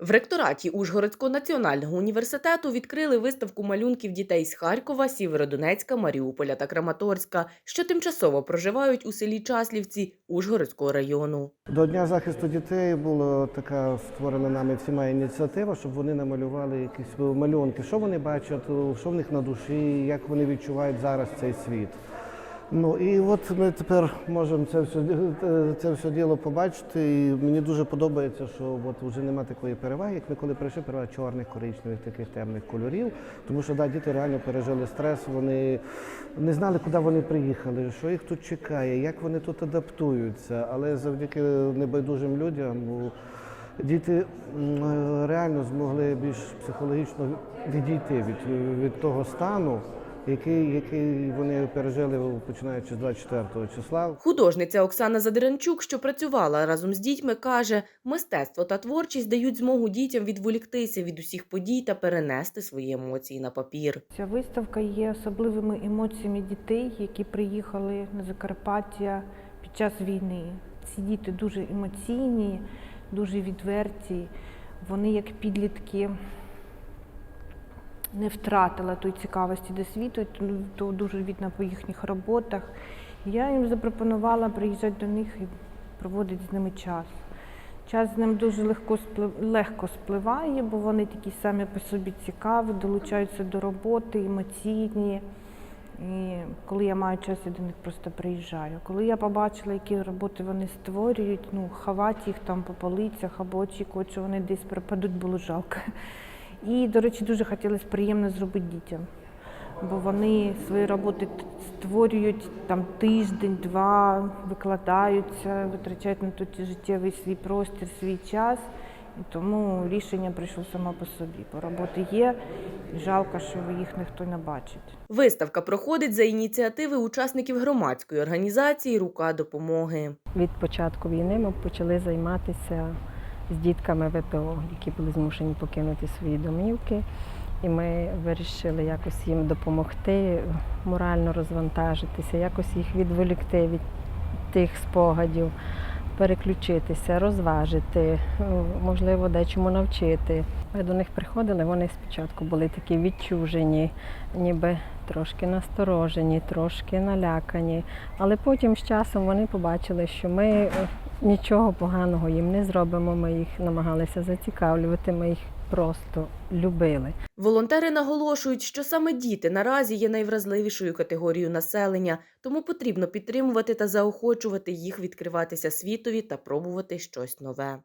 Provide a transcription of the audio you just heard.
В ректораті Ужгородського національного університету відкрили виставку малюнків дітей з Харкова, Сєвєродонецька, Маріуполя та Краматорська, що тимчасово проживають у селі Часлівці Ужгородського району. До Дня захисту дітей була така створена нами всіма ініціатива, щоб вони намалювали якісь малюнки, що вони бачать, що в них на душі, як вони відчувають зараз цей світ. Ну і от ми тепер можемо це все, це все діло побачити. І мені дуже подобається, що от вже нема такої переваги, як ми коли прийшли, перевага чорних, коричневих, таких темних кольорів. Тому що да, діти реально пережили стрес, вони не знали, куди вони приїхали, що їх тут чекає, як вони тут адаптуються. Але завдяки небайдужим людям. Діти реально змогли більш психологічно відійти від, від того стану, який, який вони пережили починаючи з 24 числа. Художниця Оксана Задиранчук, що працювала разом з дітьми, каже, мистецтво та творчість дають змогу дітям відволіктися від усіх подій та перенести свої емоції на папір. Ця виставка є особливими емоціями дітей, які приїхали на Закарпаття під час війни. Ці діти дуже емоційні, дуже відверті. Вони, як підлітки, не втратили тої цікавості до світу, то дуже видно по їхніх роботах. Я їм запропонувала приїжджати до них і проводити з ними час. Час з ним дуже легко легко спливає, бо вони такі самі по собі цікаві, долучаються до роботи, емоційні. І коли я маю час, я до них просто приїжджаю. Коли я побачила, які роботи вони створюють, ну, ховати їх там по полицях або очікувати, що вони десь пропадуть, було жалко. І, до речі, дуже хотілося приємно зробити дітям. Бо вони свої роботи створюють там тиждень, два, викладаються, витрачають на той життєвий свій простір, свій час. І тому рішення прийшло само по собі. Бо роботи є, і жалко, що їх ніхто не бачить. Виставка проходить за ініціативи учасників громадської організації Рука допомоги. Від початку війни ми почали займатися з дітками ВПО, які були змушені покинути свої домівки. І ми вирішили якось їм допомогти морально розвантажитися, якось їх відволікти від тих спогадів, переключитися, розважити, ну, можливо, дечому навчити. Ми до них приходили, вони спочатку були такі відчужені, ніби трошки насторожені, трошки налякані. Але потім з часом вони побачили, що ми е, нічого поганого їм не зробимо. Ми їх намагалися зацікавлювати, ми їх просто любили. Волонтери наголошують, що саме діти наразі є найвразливішою категорією населення, тому потрібно підтримувати та заохочувати їх відкриватися світові та пробувати щось нове.